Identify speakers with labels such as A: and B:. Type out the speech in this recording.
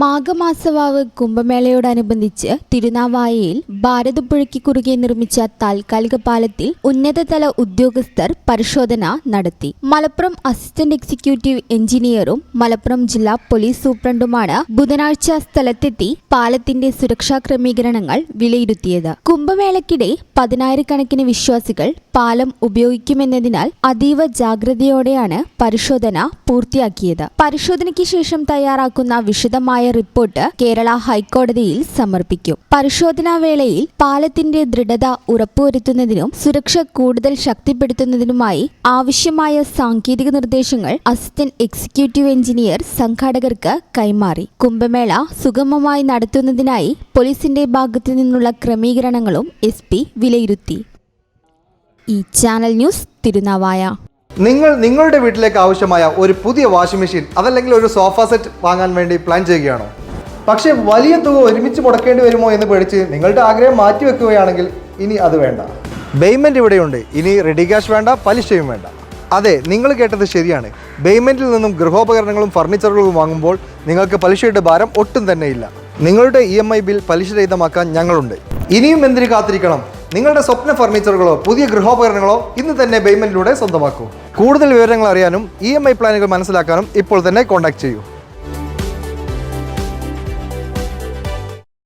A: മാഘമാസവാവ് കുംഭമേളയോടനുബന്ധിച്ച് തിരുനാവായയിൽ ഭാരതപ്പുഴയ്ക്ക് കുറുകെ നിർമ്മിച്ച താൽക്കാലിക പാലത്തിൽ ഉന്നതതല ഉദ്യോഗസ്ഥർ പരിശോധന നടത്തി. മലപ്പുറം അസിസ്റ്റന്റ് എക്സിക്യൂട്ടീവ് എഞ്ചിനീയറും മലപ്പുറം ജില്ലാ പോലീസ് സൂപ്രണ്ടുമാണ് ബുധനാഴ്ച സ്ഥലത്തെത്തി പാലത്തിന്റെ സുരക്ഷാ ക്രമീകരണങ്ങൾ വിലയിരുത്തിയത്. കുംഭമേളയ്ക്കിടെ പതിനായിരക്കണക്കിന് വിശ്വാസികൾ പാലം ഉപയോഗിക്കുമെന്നതിനാൽ അതീവ ജാഗ്രതയോടെയാണ് പരിശോധന പൂർത്തിയാക്കിയത്. പരിശോധനയ്ക്ക് ശേഷം തയ്യാറാക്കുന്ന വിശദമായ റിപ്പോർട്ട് കേരള ഹൈക്കോടതിയിൽ സമർപ്പിക്കും. പരിശോധനാ വേളയിൽ പാലത്തിന്റെ ദൃഢത ഉറപ്പുവരുത്തുന്നതിനും സുരക്ഷ കൂടുതൽ ശക്തിപ്പെടുത്തുന്നതിനുമായി ആവശ്യമായ സാങ്കേതിക നിർദ്ദേശങ്ങൾ അസിസ്റ്റന്റ് എക്സിക്യൂട്ടീവ് എഞ്ചിനീയർ സംഘാടകർക്ക് കൈമാറി. കുംഭമേള സുഗമമായി നടത്തുന്നതിനായി പോലീസിന്റെ ഭാഗത്തു നിന്നുള്ള ക്രമീകരണങ്ങളും എസ് വിലയിരുത്തി. ഈ ചാനൽ ന്യൂസ് തിരുനാവായ.
B: നിങ്ങൾ നിങ്ങളുടെ വീട്ടിലേക്ക് ആവശ്യമായ ഒരു പുതിയ വാഷിംഗ് മെഷീൻ അതല്ലെങ്കിൽ ഒരു സോഫ സെറ്റ് വാങ്ങാൻ വേണ്ടി പ്ലാൻ ചെയ്യുകയാണോ? പക്ഷേ വലിയ തുക ഒരുമിച്ച് മുടക്കേണ്ടി വരുമോ എന്ന് പേടിച്ച് നിങ്ങളുടെ ആഗ്രഹം മാറ്റി വെക്കുകയാണെങ്കിൽ ഇനി അത് വേണ്ട. പേയ്മെന്റ് ഇവിടെയുണ്ട്. ഇനി റെഡി ക്യാഷ് വേണ്ട പലിശയും വേണ്ട. അതെ നിങ്ങൾ കേട്ടത് ശരിയാണ്. പേയ്മെന്റിൽ നിന്നും ഗൃഹോപകരണങ്ങളും ഫർണിച്ചറുകളും വാങ്ങുമ്പോൾ നിങ്ങൾക്ക് പലിശയുടെ ഭാരം ഒട്ടും തന്നെ ഇല്ല. നിങ്ങളുടെ ഇ എം ഐ ബിൽ പലിശരഹിതമാക്കാൻ ഞങ്ങളുണ്ട്. ഇനിയും എന്തിനു കാത്തിരിക്കണം? നിങ്ങളുടെ സ്വപ്ന ഫർണിച്ചറുകളോ പുതിയ ഗൃഹോപകരണങ്ങളോ ഇന്ന് തന്നെ പേയ്മെന്റിലൂടെ സ്വന്തമാക്കൂ. കൂടുതൽ വിവരങ്ങൾ അറിയാനും ഇ പ്ലാനുകൾ മനസ്സിലാക്കാനും ഇപ്പോൾ തന്നെ കോൺടാക്ട് ചെയ്യൂ.